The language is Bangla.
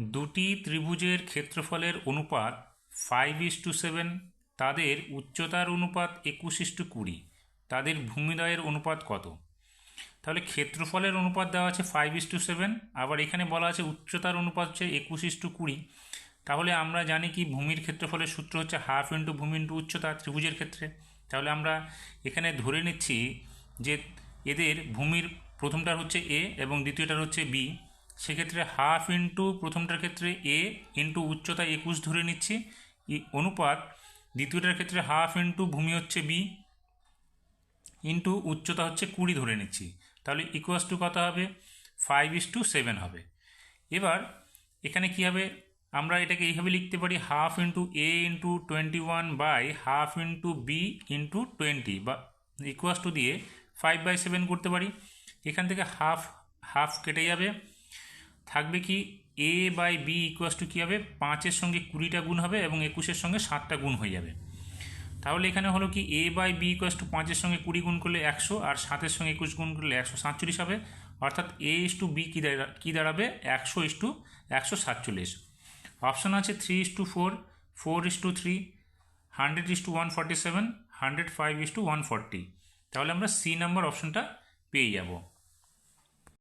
দুটি ত্রিভুজের ক্ষেত্রফলের অনুপাত ফাইভ ইস টু সেভেন তাদের উচ্চতার অনুপাত একুশ ইস টু কুড়ি, তাদের ভূমিদয়ের অনুপাত কত? তাহলে ক্ষেত্রফলের অনুপাত দেওয়া আছে ফাইভ ইস টু সেভেন আবার এখানে বলা আছে উচ্চতার অনুপাত হচ্ছে একুশ ইস টু কুড়ি, তাহলে আমরা জানি কি ভূমির ক্ষেত্রফলের সূত্র হচ্ছে হাফ ইন্টু ভূমি ইন্টু উচ্চতা ত্রিভুজের ক্ষেত্রে। তাহলে আমরা এখানে ধরে নিচ্ছি যে এদের ভূমির প্রথমটার হচ্ছে এ এবং দ্বিতীয়টার হচ্ছে বি সেক্ষেত্রে হাফ ইন্টু প্রথমটার ক্ষেত্রে এ ইন্টু উচ্চতা একুশ ধরে নিচ্ছি। অনুপাত দ্বিতীয়টার ক্ষেত্রে হাফ ইন্টু ভূমি হচ্ছে বি ইন্টু উচ্চতা হচ্ছে কুড়ি ধরে নিচ্ছি। তাহলে ইকুয়াস টু কত হবে? ফাইভ ইস টু সেভেন হবে। এবার এখানে কী হবে? আমরা এটাকে এইভাবে লিখতে পারি, half into A into twenty one by half into B into twenty বা ইকুয়াস টু দিয়ে ফাইভ বাই সেভেন করতে পারি। এখান থেকে হাফ হাফ কেটে যাবে। থাকবে কি A by B equals to কী হবে? পাঁচের সঙ্গে কুড়িটা গুণ হবে এবং একুশের সঙ্গে সাতটা গুণ হয়ে যাবে। তাহলে এখানে হলো কি A by B equals to পাঁচের সঙ্গে কুড়ি গুণ করলে একশো আর সাতের সঙ্গে একুশ গুণ করলে একশো সাতচল্লিশ হবে। অর্থাৎ এ ইস টু বি কী দাঁড়া, কী দাঁড়াবে? একশো ইস টু একশো সাতচল্লিশ। অপশান আছে three is to four four is to three hundred is to one forty seven hundred five is to one forty তাহলে আমরা সি নাম্বার অপশানটা পেয়ে যাব।